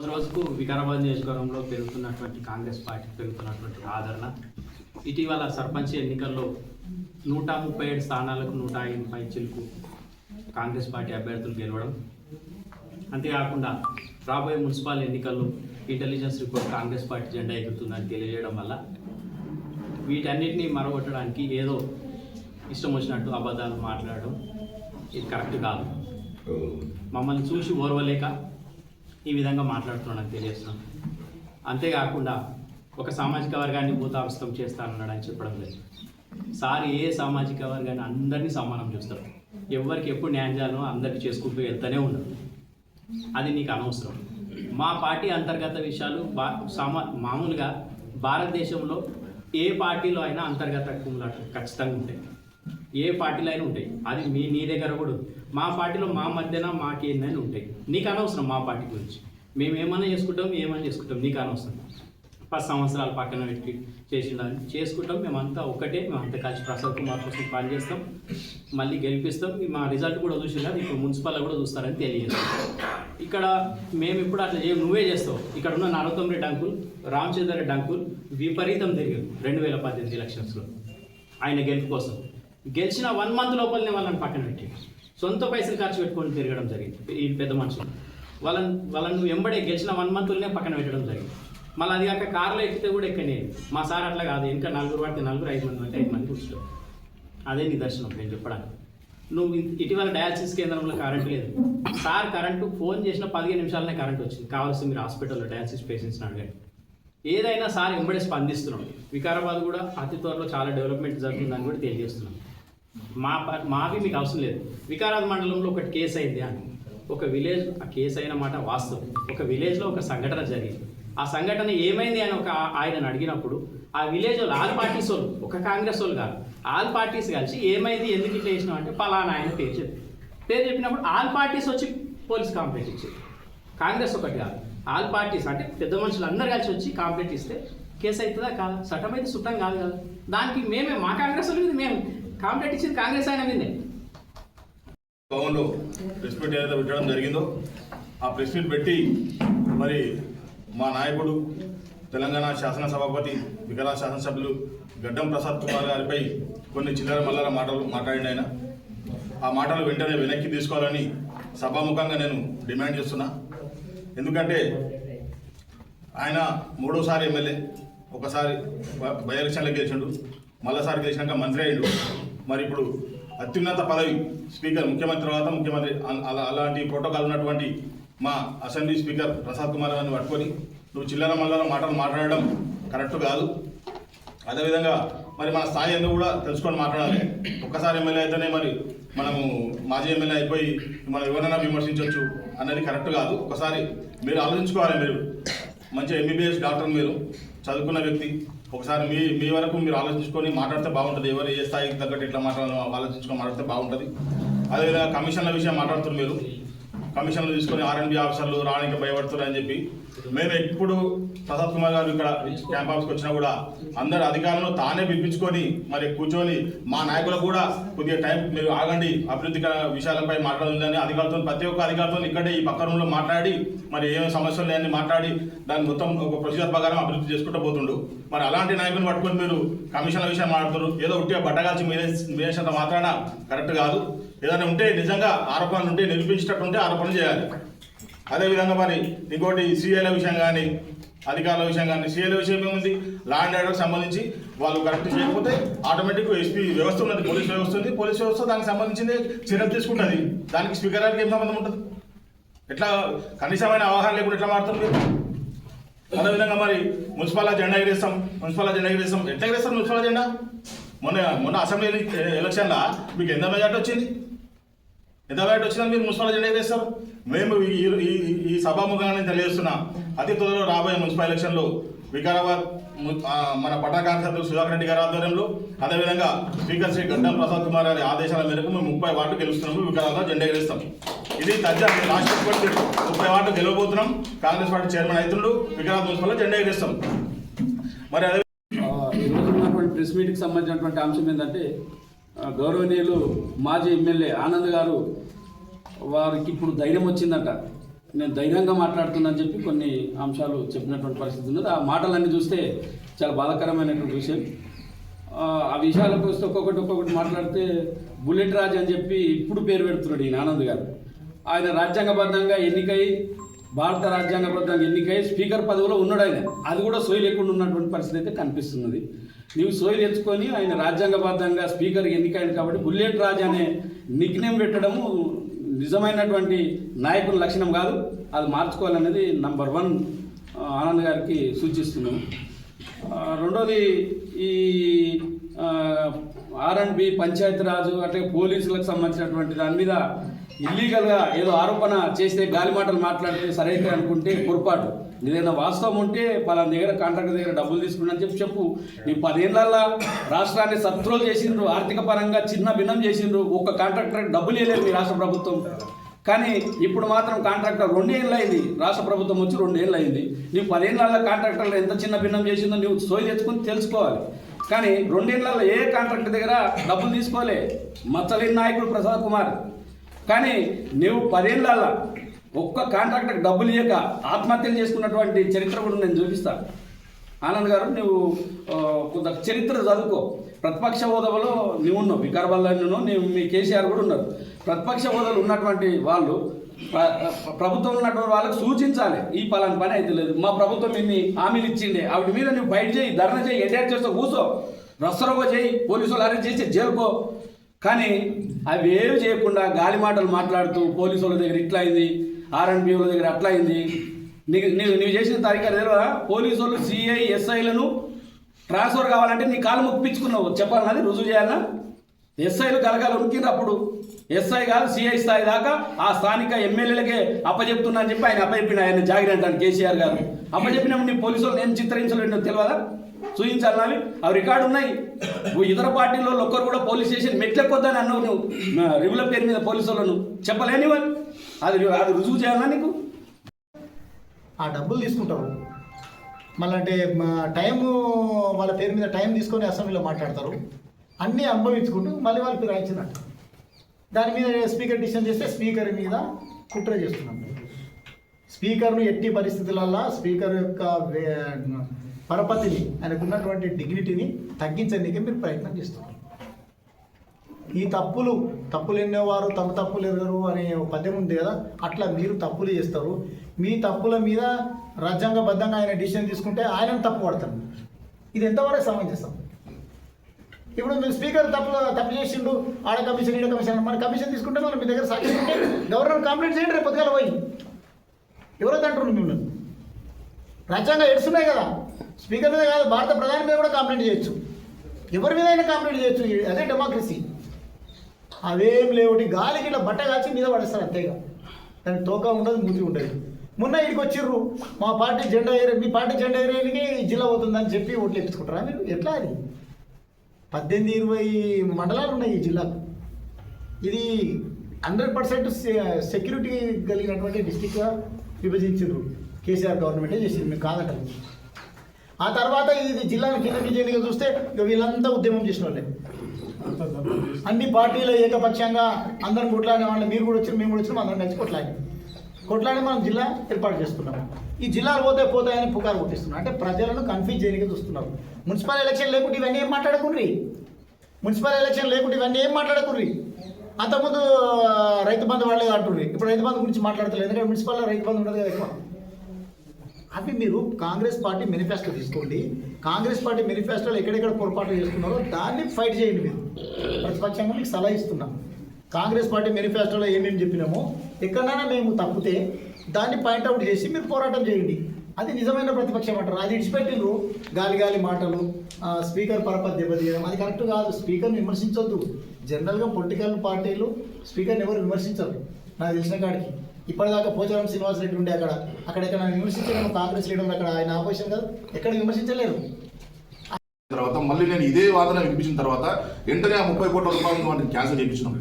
రోజుకు వికారాబాద్ నియోజకవర్గంలో పెరుగుతున్నటువంటి కాంగ్రెస్ పార్టీ పెరుగుతున్నటువంటి ఆదరణ. ఇటీవల సర్పంచ్ ఎన్నికల్లో నూట ముప్పై ఏడు స్థానాలకు నూట ఎనభై చిలుకు కాంగ్రెస్ పార్టీ అభ్యర్థులు గెలవడం. అంతేకాకుండా రాబోయే మున్సిపల్ ఎన్నికల్లో ఇంటెలిజెన్స్ రిపోర్ట్ కాంగ్రెస్ పార్టీ జెండా ఎగురుతుందని తెలియజేయడం వల్ల వీటన్నిటిని మరగొట్టడానికి ఏదో ఇష్టం వచ్చినట్టు అబద్ధాలు మాట్లాడడం ఇది కరెక్ట్ కాదు. మమ్మల్ని చూసి ఓర్వలేక ఈ విధంగా మాట్లాడుతున్నాను తెలియజేస్తున్నాను అంతేకాకుండా ఒక సామాజిక వర్గాన్ని భూతావస్థం చేస్తానన్నాడని చెప్పడం లేదు. సార్ ఏ సామాజిక వర్గాన్ని అందరినీ సమానం చూస్తారు. ఎవరికి ఎప్పుడు న్యాయం చేయాలో అందరికీ చేసుకుంటూ వెళ్తూనే ఉన్నారు అది నీకు అనవసరం. మా పార్టీ అంతర్గత విషయాలు బా సామా మామూలుగా భారతదేశంలో ఏ పార్టీలో అయినా అంతర్గత కుమ్ములాటలు ఖచ్చితంగా ఉంటాయి. ఏ పార్టీలో అయినా ఉంటాయి. అది మీ నీ దగ్గర కూడా ఉంది. మా పార్టీలో మా మధ్యన మాకేందని ఉంటాయి. నీకు అనవసరం మా పార్టీ గురించి. మేము ఏమైనా చేసుకుంటాం ఏమైనా చేసుకుంటాం నీకు అనవసరం. పది సంవత్సరాలు పక్కన పెట్టి చేసిండాలి చేసుకుంటాం మేమంతా ఒకటే మేమంతా కలిసి ప్రసాద్ కుమార్ కోసం పనిచేస్తాం మళ్ళీ గెలిపిస్తాం. మా రిజల్ట్ కూడా చూసిందా ఇప్పుడు మున్సిపల్ కూడా చూస్తారని తెలియజేస్తాం ఇక్కడ మేము ఇప్పుడు అట్లా చేయం నువ్వే చేస్తావు. ఇక్కడ ఉన్న నరోత్తం రెడ్డి అంకుల్ రామచంద్ర రెడ్డి అంకుల్ విపరీతం తిరిగారు. రెండు వేల పద్దెనిమిది ఎలక్షన్స్లో ఆయన గెలుపు కోసం. గెలిచిన వన్ మంత్ లోపలనే వాళ్ళని పక్కన పెట్టి సొంత పైసలు ఖర్చు పెట్టుకొని తిరగడం జరిగింది. ఈ పెద్ద మనుషులు. వాళ్ళని వాళ్ళని నువ్వు గెలిచిన వన్ మంత్లోనే పక్కన పెట్టడం జరిగింది. మళ్ళీ అది కాక కార్లో ఎక్కితే కూడా ఎక్కనే మా సార్ అట్లా కాదు. ఇంకా నలుగురు పడితే నలుగురు ఐదు మంది అంటే ఐదు మంది కూర్చో అదే నిదర్శనం నేను చెప్పడానికి. నువ్వు ఇటీవల డయాలసిస్ కేంద్రంలో కరెంట్ లేదు. సార్ కరెంటు ఫోన్ చేసిన పదిహేను నిమిషాలనే కరెంట్ వచ్చింది. కావాల్సి మీరు హాస్పిటల్లో డయాలసిస్ పేషెంట్స్ని అడగండి. ఏదైనా సార్ వెంబడే స్పందిస్తున్నాం వికారాబాద్ కూడా అతి త్వరలో చాలా డెవలప్మెంట్ జరుగుతుందని కూడా తెలియజేస్తున్నాం. మా ప- మావి మీకు అవసరం లేదు. వికారాబాద్ మండలంలో ఒకటి కేసు అయింది అని. ఒక విలేజ్ ఆ కేసు అయిన మాట వాస్తవం. ఒక విలేజ్లో ఒక సంఘటన జరిగింది. ఆ సంఘటన ఏమైంది అని ఒక ఆయనను అడిగినప్పుడు ఆ విలేజ్ వాళ్ళు ఆల్ పార్టీస్ వాళ్ళు ఒక కాంగ్రెస్ వాళ్ళు కాదు ఆల్ పార్టీస్ కలిసి ఏమైంది ఎందుకు ఇట్లా చేసినాం అంటే పలానా ఆయన పేరు చెప్పి. పేరు చెప్పినప్పుడు ఆల్ పార్టీస్ వచ్చి పోలీస్ కంప్లైంట్ ఇచ్చారు. కాంగ్రెస్ ఒకటి కాదు. ఆల్ పార్టీస్ అంటే పెద్ద మనుషులు అందరు కలిసి వచ్చి కంప్లైంట్ ఇస్తే కేసు అవుతుందా కాదా? చట్టం అయితే సుట్టం కాదు కదా. దానికి మేమే మా కాంగ్రెస్ వాళ్ళు మీద మేము కంప్లైంట్ ఇచ్చింది కాంగ్రెస్ ఆయన మీదే. భవన్లో ప్రెస్ మీట్ ఏదైతే పెట్టడం జరిగిందో ఆ ప్రెస్ మీట్ పెట్టి మరి మా నాయకుడు తెలంగాణ శాసనసభాపతి వికరా శాసనసభ్యులు గడ్డం ప్రసాద్ కుమార్ గారిపై కొన్ని చిల్లర మల్లర మాటలు మాట్లాడిన ఆయన. ఆ మాటలు వెంటనే వెనక్కి తీసుకోవాలని సభాముఖంగా నేను డిమాండ్ చేస్తున్నా. ఎందుకంటే ఆయన మూడోసారి ఎమ్మెల్యే ఒకసారి బై ఎలక్షన్లకు గెలిచిండు మళ్ళీసారి గెలిచినాక మంత్రి అయ్యిండు. మరి ఇప్పుడు అత్యున్నత పదవి స్పీకర్ ముఖ్యమంత్రి తర్వాత ముఖ్యమంత్రి అలా- అలాంటి ప్రోటోకాల్ ఉన్నటువంటి మా అసెంబ్లీ స్పీకర్ ప్రసాద్ కుమార్ గారిని పట్టుకొని నువ్వు చిల్లర మల్లర మాటలు మాట్లాడడం కరెక్ట్ కాదు. అదేవిధంగా మరి మన స్థాయి ఎందుకు కూడా తెలుసుకొని మాట్లాడాలి. ఒక్కసారి ఎమ్మెల్యే అయితేనే మరి మనము మాజీ ఎమ్మెల్యే అయిపోయి మనం ఎవరైనా విమర్శించవచ్చు అన్నది కరెక్ట్ కాదు. ఒకసారి మీరు ఆలోచించుకోవాలి మీరు. మంచి ఎంబీబీఎస్ డాక్టర్ మీరు చదువుకున్న వ్యక్తి ఒకసారి మీ మీ వరకు మీరు ఆలోచించుకొని మాట్లాడితే బాగుంటుంది. ఎవరు ఏ స్థాయికి తగ్గట్టు ఇట్లా మాట్లాడాలో ఆలోచించుకొని మాట్లాడితే బాగుంటుంది. అదేవిధంగా కమిషన్ల విషయం మాట్లాడుతున్నారు మీరు. కమిషన్లు తీసుకొని ఆర్ఎన్బి ఆఫీసర్లు రావడానికి భయపడుతున్నారు అని చెప్పి మేము ఎప్పుడు ప్రసాద్ కుమార్ గారు ఇక్కడ క్యాంప్ ఆఫీస్కి వచ్చినా కూడా అందరు అధికారులను తానే పిలిపించుకొని మరి కూర్చొని మా నాయకులకు కూడా కొద్దిగా టైం మీరు ఆగండి. అభివృద్ధి విషయాలపై మాట్లాడాలని అధికారులతో ప్రతి ఒక్క అధికారులతో ఇక్కడే ఈ పక్క రూమ్లో మాట్లాడి మరి ఏమేమి సమస్యలు లేని మాట్లాడి దాన్ని మొత్తం ఒక ప్రొసీజర్ ప్రకారం అభివృద్ధి చేసుకుంటూ పోతుండు. మరి అలాంటి నాయకుని పట్టుకొని మీరు కమిషన్ల విషయం మాట్లాడుతారు ఏదో ఉట్టిగా బట్టగాల్చి మీరే మీరేసినంత మాత్రాన కరెక్ట్ కాదు. ఏదైనా ఉంటే నిజంగా ఆరోపణలు ఉంటే నిరూపించేటట్టు ఉంటే ఆరోపణలు చేయాలి. అదేవిధంగా మరి ఇంకోటి సీఏల విషయం కానీ అధికారుల విషయం కానీ సీఏల విషయం ఏముంది? లా అండ్ ఆర్డర్కి సంబంధించి వాళ్ళు కరెక్ట్ చేయకపోతే ఆటోమేటిక్ ఎస్పీ వ్యవస్థ ఉన్నది పోలీస్ వ్యవస్థ ఉంది. పోలీస్ వ్యవస్థ దానికి సంబంధించింది చర్యలు తీసుకుంటుంది. దానికి స్పీకర్ గారికి ఏం సంబంధం ఉంటుంది? ఎట్లా కనీసమైన అవగాహన లేకుండా ఎట్లా మారుతుంది మీరు? అదేవిధంగా మరి మున్సిపల్ జెండా ఎగిరేస్తాం. మున్సిపల్ జెండా ఎగిరేస్తాం. ఎట్లా ఎగిరేస్తారు మున్సిపల్ జెండా మొన్న మొన్న అసెంబ్లీ ఎలక్షన్లో మీకు ఎంత మెజార్టీ వచ్చింది? ఎంత బయట వచ్చినా మీరు మున్సిపల్ జెండా వేస్తారు మేము ఈ ఈ- ఈ- ఈ అతి త్వరలో రాబోయే మున్సిపల్ ఎలక్షన్లో వికారాబాద్ మన పట్టణ కాన్సెప్ట్ సుధాకర్ రెడ్డి గారి ఆధ్వర్యంలో అదేవిధంగా స్పీకర్ శ్రీ గడ్డం ప్రసాద్ కుమార్ గారి ఆదేశాల మేరకు మేము ముప్పై వార్డు గెలుస్తున్నాము వికారాబాద్ జెండా గెలుస్తాం ఇది తజ్జా రాష్ట్ర ముప్పై వార్డు గెలవబోతున్నాం. కాంగ్రెస్ పార్టీ చైర్మన్ అవుతుండు వికారాబాద్ మున్సిపల్ జెండా గెలుస్తాం మరి అదే ఈరోజు ఉన్నటువంటి ప్రెస్ మీట్కి సంబంధించినటువంటి అంశం ఏంటంటే గౌరవనీయులు మాజీ ఎమ్మెల్యే ఆనంద్ గారు వారికి ఇప్పుడు ధైర్యం వచ్చిందట. నేను ధైర్యంగా మాట్లాడుతున్నానని చెప్పి కొన్ని అంశాలు చెప్పినటువంటి పరిస్థితి ఉన్నది. ఆ మాటలన్నీ చూస్తే చాలా బాధాకరమైనటువంటి విషయం. ఆ, ఆ విషయాలకు వస్తే ఒక్కొక్కటి ఒక్కొక్కటి మాట్లాడితే బుల్లెట్ రాజ్ అని చెప్పి ఇప్పుడు పేరు పెడుతున్నాడు ఈయన ఆనంద్ గారు. ఆయన రాజ్యాంగబద్ధంగా ఎన్నికై భారత రాజ్యాంగబద్ధంగా ఎన్నికై స్పీకర్ పదవిలో ఉన్నాడు ఆయన. అది కూడా సోయి లేకుండా ఉన్నటువంటి పరిస్థితి అయితే కనిపిస్తున్నది. నీవు సోయి తెచ్చుకొని ఆయన రాజ్యాంగబద్ధంగా స్పీకర్ ఎన్నికైంది కాబట్టి బుల్లెట్ రాజ్ అనే నిఘ్నం పెట్టడము నిజమైనటువంటి నాయకుని లక్షణం కాదు. అది మార్చుకోవాలనేది నంబర్ వన్ ఆనంద్ గారికి సూచిస్తున్నాము రెండోది ఈ ఆర్ అండ్ బి పంచాయతీరాజు అంటే పోలీసులకు సంబంధించినటువంటి దాని మీద ఇల్లీగల్గా ఏదో ఆరోపణ చేస్తే గాలి మాటలు మాట్లాడితే సరైతే అనుకుంటే పొరపాటు. ఏదైనా వాస్తవం ఉంటే పలానా దగ్గర కాంట్రాక్టర్ దగ్గర డబ్బులు తీసుకున్నా చెప్పి చెప్పు. నీ పదేళ్ళల్లో రాష్ట్రాన్ని సత్రోలు చేసిండ్రు ఆర్థిక పరంగా చిన్న భిన్నం చేసిండ్రు ఒక్క కాంట్రాక్టర్ డబ్బులు వేయలేదు మీ రాష్ట్ర ప్రభుత్వం. కానీ ఇప్పుడు మాత్రం కాంట్రాక్టర్ రెండేళ్ళు అయింది రాష్ట్ర ప్రభుత్వం వచ్చి రెండేళ్ళు అయింది నీవు పదేళ్ళ కాంట్రాక్టర్లు ఎంత చిన్న భిన్నం చేసిందో నువ్వు సోయి తెచ్చుకొని తెలుసుకోవాలి. కానీ రెండేళ్ళలో ఏ కాంట్రాక్టర్ దగ్గర డబ్బులు తీసుకోలే. మచ్చలేని నాయకుడు ప్రసాద్ కుమార్. కానీ నువ్వు పదేళ్ళల్లో ఒక్క కాంట్రాక్టర్కి డబ్బులు ఇవ్వక ఆత్మహత్యలు చేసుకున్నటువంటి చరిత్ర కూడా నేను చూపిస్తాను ఆనంద్ గారు నువ్వు కొంత చరిత్ర చదువుకో. ప్రతిపక్ష హోదాలో నువ్వు ఉన్నావు వికారాబాద్లో నువ్వు మీ కేసీఆర్ కూడా ఉన్నారు. ప్రతిపక్ష హోదాలు ఉన్నటువంటి వాళ్ళు ప్రభుత్వం ఉన్నటువంటి వాళ్ళకి సూచించాలి ఈ పలాని పని అయితే లేదు మా ప్రభుత్వం ఇన్ని హామీలు ఇచ్చిండే ఆవిడ మీద నువ్వు బయట చేయి ధర్నా చేయి ఎటాక్ చేస్తే కూర్చో రస్తరోగో చేయి పోలీసులు అరెస్ట్ చేసి జైలుకో. కానీ అవి ఏమి చేయకుండా గాలి మాటలు మాట్లాడుతూ పోలీసు వాళ్ళ దగ్గర ఇట్లా అయింది ఆర్ఎన్బి దగ్గర అట్లా అయింది. నీకు నీవు నువ్వు చేసిన తారీఖు తెలియదా పోలీసు వాళ్ళు సిఐ ఎస్ఐలను ట్రాన్స్ఫర్ కావాలంటే నీ కాలు ముప్పించుకున్నావు చెప్పాలన్నది రుజువు చేయాలన్నా ఎస్ఐలు కలగాలి ఉనికిండ్రు అప్పుడు ఎస్ఐ కాదు సిఐ స్థాయి దాకా ఆ స్థానిక ఎమ్మెల్యేలకే అప్పచెప్తున్నా అని చెప్పి ఆయన అప్పచెప్పిన ఆయన జాగ్రత్త కేసీఆర్ గారు. అప్పచెప్పినప్పుడు నీ పోలీసులు నేను చిత్రించలేడు తెలియదా చూపించాలన్నవి అవి రికార్డు ఉన్నాయి. నువ్వు ఇతర పార్టీలో ఒక్కరు కూడా పోలీస్ స్టేషన్ మెట్లెక్కొద్దని అన్నావు నువ్వు. నా పేరు మీద పోలీసు వాళ్ళను చెప్పలేనివని అది అది రుజువు చేయాలా నీకు? ఆ డబ్బులు తీసుకుంటారు మళ్ళీ అంటే టైము వాళ్ళ పేరు మీద టైం తీసుకొని అసెంబ్లీలో మాట్లాడతారు. అన్నీ అనుభవించుకుంటూ మళ్ళీ వాళ్ళకి రాయించినట్టు. దాని మీద స్పీకర్ డిసిషన్ చేస్తే స్పీకర్ మీద కుట్ర చేస్తున్నాం. స్పీకర్ను ఎట్టి పరిస్థితులల్లో స్పీకర్ యొక్క పరపతిని ఆయనకు ఉన్నటువంటి డిగ్నిటీని తగ్గించడానికి మీరు ప్రయత్నం చేస్తున్నారు. ఈ తప్పులు తప్పులు ఎన్నేవారు తమ తప్పులు ఎరగరు అనే ఒక పద్యం ఉంది కదా అట్లా మీరు తప్పులు చేస్తారు. మీ తప్పుల మీద రాజ్యాంగబద్ధంగా ఆయన డిసిషన్ తీసుకుంటే ఆయన తప్పు పడతారు. ఇది ఎంతవరకు సమంజసం? ఇప్పుడు మీరు స్పీకర్ తప్పు తప్పు చేసిండు ఆడ కమిషన్ ఈడ కమిషన్ మన కమిషన్ తీసుకుంటే మనం మీ దగ్గర సాక్షి గవర్నర్ కంప్లైంట్ చేయండి రేపు పొద్దుగాల పోయి. ఎవరో అంటారు మిమ్మల్ని. రాజ్యాంగం ఎడుస్తున్నాయి కదా. స్పీకర్ మీద కాదు భారత ప్రధాని మీద కూడా కంప్లైంట్ చేయొచ్చు. ఎవరి మీద అయినా కంప్లైంట్ చేయొచ్చు. అదే డెమోక్రసీ అవేం లేవుటి గాలికి ఇట్లా బట్ట కాల్చి మీద పడేస్తారు అంతేగా. దానికి తోక ఉండదు మూతి ఉండదు. మొన్న ఇక్కడికి వచ్చిర్రు. మా పార్టీ జెండా ఏరే మీ పార్టీ జెండా ఏరేనికి జిల్లా పోతుందని చెప్పి ఓట్లు ఎత్తుకుంటారా మీరు ఎట్లా అది? పద్దెనిమిది ఇరవై మండలాలు ఉన్నాయి ఈ జిల్లాకు. ఇది హండ్రెడ్ పర్సెంట్ సెక్యూరిటీ కలిగినటువంటి డిస్టిక్గా విభజించారు కేసీఆర్ గవర్నమెంటే చేసింది మేము కాదంటారు ఆ తర్వాత ఇది జిల్లాను కిందకి చేయడానికి చూస్తే వీళ్ళంతా ఉద్యమం చేసిన వాళ్ళే అన్ని పార్టీలు ఏకపక్షంగా అందరం కొట్లాడిన వాళ్ళు మీరు కూడా వచ్చారు మేము కూడా వచ్చినాం అందరం కలిసి కొట్లాడి. కొట్లాడి మనం జిల్లా ఏర్పాటు చేస్తున్నాం. ఈ జిల్లాలు పోతే పోతాయని పుకారు పుట్టిస్తున్నాం అంటే ప్రజలను కన్ఫ్యూజ్ చేయడానికి చూస్తున్నారు మున్సిపల్ ఎలక్షన్ లేకుంటే ఇవన్నీ ఏం మాట్లాడకుండ్రి? మున్సిపల్ ఎలక్షన్ లేకుంటే ఇవన్నీ ఏం మాట్లాడకుండ్రి? అంతకుముందు రైతు బంధు వాళ్ళే అంటుండ్రి. ఇప్పుడు రైతు బంధు గురించి మాట్లాడతలేదు. ఎందుకంటే మున్సిపల్లో రైతు బంధు ఉండదు కదా ఎక్కువ. అవి మీరు కాంగ్రెస్ పార్టీ మేనిఫెస్టో తీసుకోండి. కాంగ్రెస్ పార్టీ మేనిఫెస్టోలో ఎక్కడెక్కడ పొరపాట్లు చేస్తున్నారో దాన్ని ఫైట్ చేయండి మీరు. ప్రతిపక్షంగా మీకు సలహా ఇస్తున్నాం. కాంగ్రెస్ పార్టీ మేనిఫెస్టోలో ఏమేమి చెప్పినామో ఎక్కడైనా మేము తప్పితే దాన్ని పాయింట్అవుట్ చేసి మీరు పోరాటం చేయండి. అది నిజమైన ప్రతిపక్షం అంటారు. అది ఇడిచిపెట్టిండ్రు. గాలి గాలి మాటలు స్పీకర్ పరపతి దెబ్బతీయడం. అది కరెక్ట్ కాదు. స్పీకర్ని విమర్శించొద్దు. జనరల్గా పొలిటికల్ పార్టీలు స్పీకర్ని ఎవరు విమర్శించరు. నాకు తెలిసిన కాడికి. ఇప్పటిదాకా పోచారం శ్రీనివాస్ రెడ్డి ఉండే అక్కడ. అక్కడ ఎక్కడ విమర్శించలేము కాంగ్రెస్ లీడర్ అక్కడ ఆయన ఆపోజిషన్ కాదు. ఎక్కడ విమర్శించలేరు. తర్వాత మళ్ళీ నేను ఇదే వాదన వినిపించిన తర్వాత వెంటనే ఆ ముప్పై కోట్ల రూపాయలు వాటిని క్యాన్సిల్ చేయించినాం.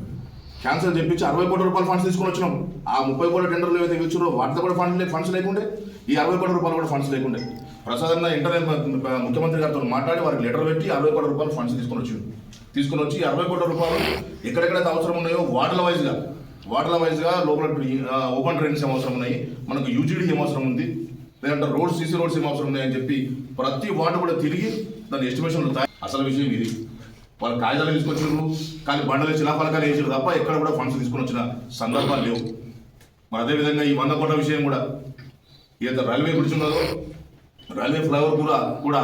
క్యాన్సిల్ చేయించి అరవై కోట్ల రూపాయల ఫండ్స్ తీసుకొని వచ్చినాం. ఆ ముప్పై కోట్ల టెండర్లు ఏవైతే ఇచ్చారో వాటితో కూడా ఫండ్స్ ఫండ్స్ లేకుండే ఈ అరవై కోట్ల రూపాయలు కూడా ఫండ్స్ లేకుండే. ప్రసాదంగా ఇంటర్నే ఇంటర్నెట్ ముఖ్యమంత్రి గారితో మాట్లాడి వారికి లెటర్ పెట్టి అరవై కోట్ల రూపాయలు ఫండ్స్ తీసుకొని వచ్చి తీసుకొని వచ్చి అరవై కోట్ల రూపాయలు ఎక్కడెక్కడైతే అవసరం ఉన్నాయో వార్డుల వైజ్గా వాటర్ వైజ్గా లోపల ఓపెన్ డ్రైన్స్ అవసరం ఉన్నాయి? మనకు యూజీడీ ఏం అవసరం ఉంది? లేదంటే రోడ్స్ సీసీ రోడ్స్ ఏం అవసరం ఉన్నాయని చెప్పి ప్రతి వాటి కూడా తిరిగి దాని ఎస్టిమేషన్ తయారు అసలు విషయం ఇది. వాళ్ళు కాగితాలు తీసుకొచ్చారు కానీ బండలు శిలాఫలకాలు వేసారు తప్ప ఎక్కడ కూడా ఫండ్స్ తీసుకొని వచ్చిన సందర్భాలు లేవు. మరి అదేవిధంగా ఈ వంద కోట్ల విషయం కూడా. ఏదైతే రైల్వే బ్రిడ్జ్ ఉన్నదో రైల్వే ఫ్లైఓవర్ కూడా కూడా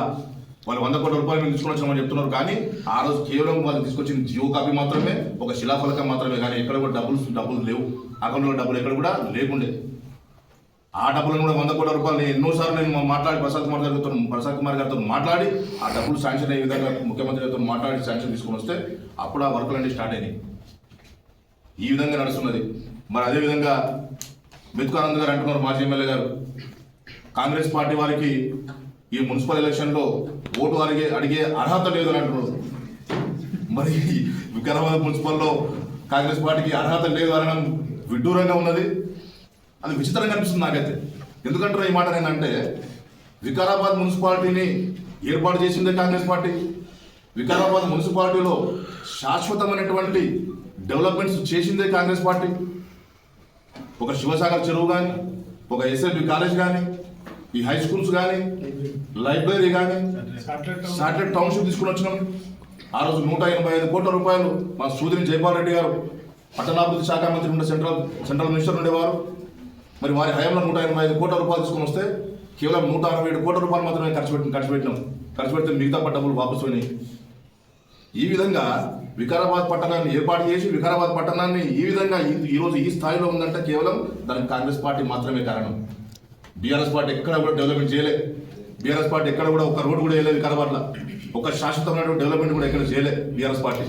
వాళ్ళు వంద కోట్ల రూపాయలు మేము తీసుకొని వచ్చామని చెప్తున్నారు కానీ ఆ రోజు కేవలం వాళ్ళు తీసుకొచ్చిన జియో కాపీ మాత్రమే ఒక శిలాఫలకం మాత్రమే కానీ ఎక్కడ కూడా డబ్బులు డబ్బులు లేవు. అకౌంట్లో డబ్బులు ఎక్కడ కూడా లేకుండే. ఆ డబ్బులను కూడా వంద కోట్ల రూపాయలు నేను ఎన్నోసార్లు నేను మాట్లాడి ప్రసాద్ కుమార్ గారితో ప్రసాద్ కుమార్ గారితో మాట్లాడి ఆ డబ్బులు శాంక్షన్ అయ్యే విధంగా ముఖ్యమంత్రి గారితో మాట్లాడి శాంక్షన్ తీసుకొని వస్తే అప్పుడు ఆ వర్కులన్నీ స్టార్ట్ అయినాయి. ఈ విధంగా నడుస్తున్నది. మరి అదేవిధంగా మెతుకానంద్ గారు అంటున్నారు మాజీ ఎమ్మెల్యే గారు. కాంగ్రెస్ పార్టీ వారికి ఈ మున్సిపల్ ఎలక్షన్లో ఓటు అడిగే అడిగే అర్హత లేదు అంటున్నారు. మరి వికారాబాద్ మున్సిపల్లో కాంగ్రెస్ పార్టీకి అర్హత లేదు అనడం విడ్డూరంగా ఉన్నది. అది విచిత్రంగా అనిపిస్తుంది నాకైతే. ఎందుకంటారు ఈ మాట ఏంటంటే వికారాబాద్ మున్సిపాలిటీని ఏర్పాటు చేసిందే కాంగ్రెస్ పార్టీ. వికారాబాద్ మున్సిపాలిటీలో శాశ్వతమైనటువంటి డెవలప్మెంట్స్ చేసిందే కాంగ్రెస్ పార్టీ. ఒక శివసాగర్ చెరువు కానీ ఒక ఎస్ఎల్బి కాలేజ్ కానీ ఈ హై స్కూల్స్ కానీ లైబ్రరీ కానీ శాటిలైట్ టౌన్షిప్ తీసుకుని వచ్చినాం. ఆ రోజు నూట ఎనభై ఐదు కోట్ల రూపాయలు మా సూదిని జైపాల్ రెడ్డి గారు పట్టణాభివృద్ధి శాఖ మంత్రి ఉండే సెంట్రల్ సెంట్రల్ మినిస్టర్ ఉండేవారు. మరి వారి హయాంలో నూట ఎనభై ఐదు కోట్ల రూపాయలు తీసుకుని వస్తే కేవలం నూట అరవై ఏడు కోట్ల రూపాయలు మాత్రమే ఖర్చు పెట్టి ఖర్చు పెట్టినాం. ఖర్చు పెడితే మిగతా డబ్బులు వాపసు పోయినాయి. ఈ విధంగా వికారాబాద్ పట్టణాన్ని ఏర్పాటు చేసి వికారాబాద్ పట్టణాన్ని ఈ విధంగా ఈ- ఈ రోజు ఈ స్థాయిలో ఉందంటే కేవలం దానికి కాంగ్రెస్ పార్టీ మాత్రమే కారణం. బీఆర్ఎస్ పార్టీ ఎక్కడ కూడా డెవలప్మెంట్ చేయలే. బీఆర్ఎస్ పార్టీ ఎక్కడ కూడా ఒక రోడ్డు కూడా వేయలేదు వికారాబాద్లో ఒక శాశ్వతమైనటువంటి డెవలప్మెంట్ కూడా ఎక్కడ చేయలే బీఆర్ఎస్ పార్టీ